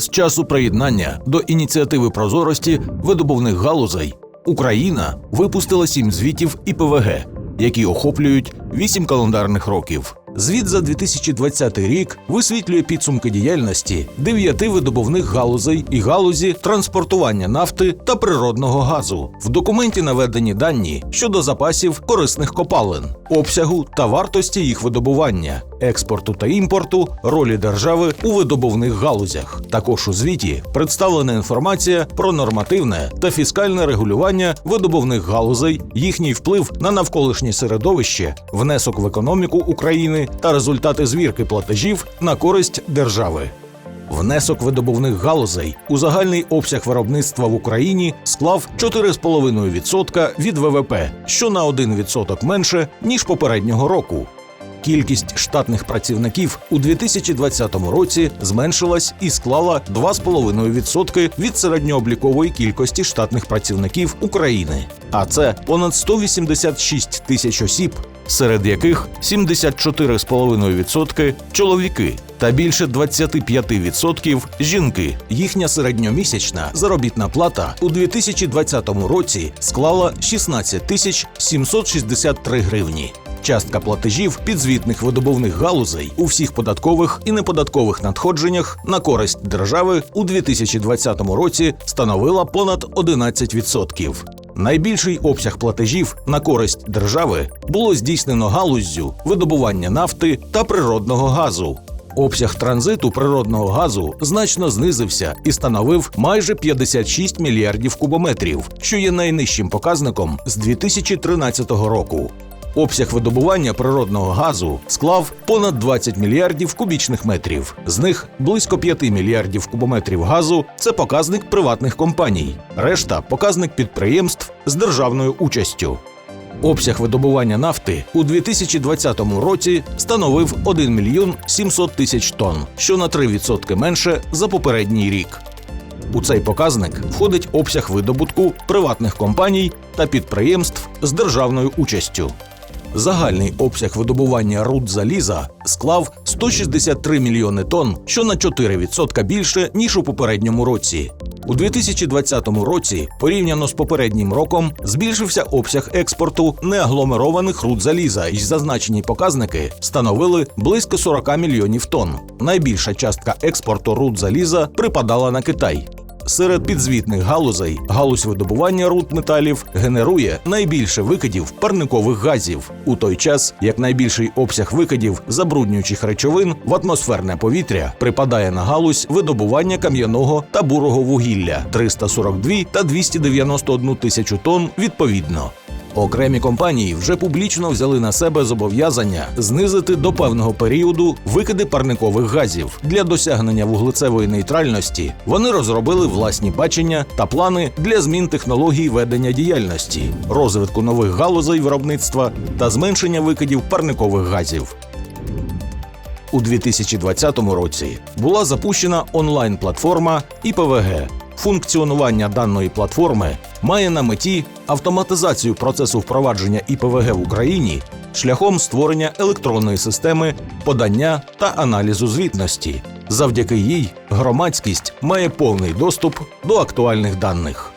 З часу приєднання до ініціативи прозорості видобувних галузей Україна випустила сім звітів ІПВГ, які охоплюють вісім календарних років. Звіт за 2020 рік висвітлює підсумки діяльності дев'яти видобувних галузей і галузі транспортування нафти та природного газу. В документі наведені дані щодо запасів корисних копалин, обсягу та вартості їх видобування, експорту та імпорту, ролі держави у видобувних галузях. Також у звіті представлена інформація про нормативне та фіскальне регулювання видобувних галузей, їхній вплив на навколишнє середовище, внесок в економіку України та результати звірки платежів на користь держави. Внесок видобувних галузей у загальний обсяг виробництва в Україні склав 4,5% від ВВП, що на 1% менше ніж попереднього року. Кількість штатних працівників у 2020 році зменшилась і склала 2,5% від середньооблікової кількості штатних працівників України. А це понад 186 тисяч осіб, серед яких 74,5% чоловіки та більше 25% жінки. Їхня середньомісячна заробітна плата у 2020 році склала 16 тисяч 763 гривні. Частка платежів підзвітних видобувних галузей у всіх податкових і неподаткових надходженнях на користь держави у 2020 році становила понад 11%. Найбільший обсяг платежів на користь держави було здійснено галуздю видобування нафти та природного газу. Обсяг транзиту природного газу значно знизився і становив майже 56 мільярдів кубометрів, що є найнижчим показником з 2013 року. Обсяг видобування природного газу склав понад 20 мільярдів кубічних метрів. З них близько 5 мільярдів кубометрів газу це показник приватних компаній, решта показник підприємств з державною участю. Обсяг видобування нафти у 2020 році становив 1 мільйон 700 тисяч тонн, що на 3% менше за попередній рік. У цей показник входить обсяг видобутку приватних компаній та підприємств з державною участю. Загальний обсяг видобування руд заліза склав 163 мільйони тонн, що на 4% більше ніж у попередньому році. У 2020 році, порівняно з попереднім роком, збільшився обсяг експорту неагломерованих руд заліза, і зазначені показники становили близько 40 мільйонів тонн. Найбільша частка експорту руд заліза припадала на Китай. Серед підзвітних галузей галузь видобування руд металів генерує найбільше викидів парникових газів, у той час як найбільший обсяг викидів забруднюючих речовин в атмосферне повітря припадає на галузь видобування кам'яного та бурого вугілля 342 та 291 тисячу тонн відповідно. Окремі компанії вже публічно взяли на себе зобов'язання знизити до певного періоду викиди парникових газів для досягнення вуглецевої нейтральності. Вони розробили власні бачення та плани для змін технологій ведення діяльності, розвитку нових галузей виробництва та зменшення викидів парникових газів. У 2020 році була запущена онлайн-платформа ІПВГ. Функціонування даної платформи має на меті автоматизацію процесу впровадження ІПВГ в Україні шляхом створення електронної системи подання та аналізу звітності. Завдяки їй громадськість має повний доступ до актуальних даних.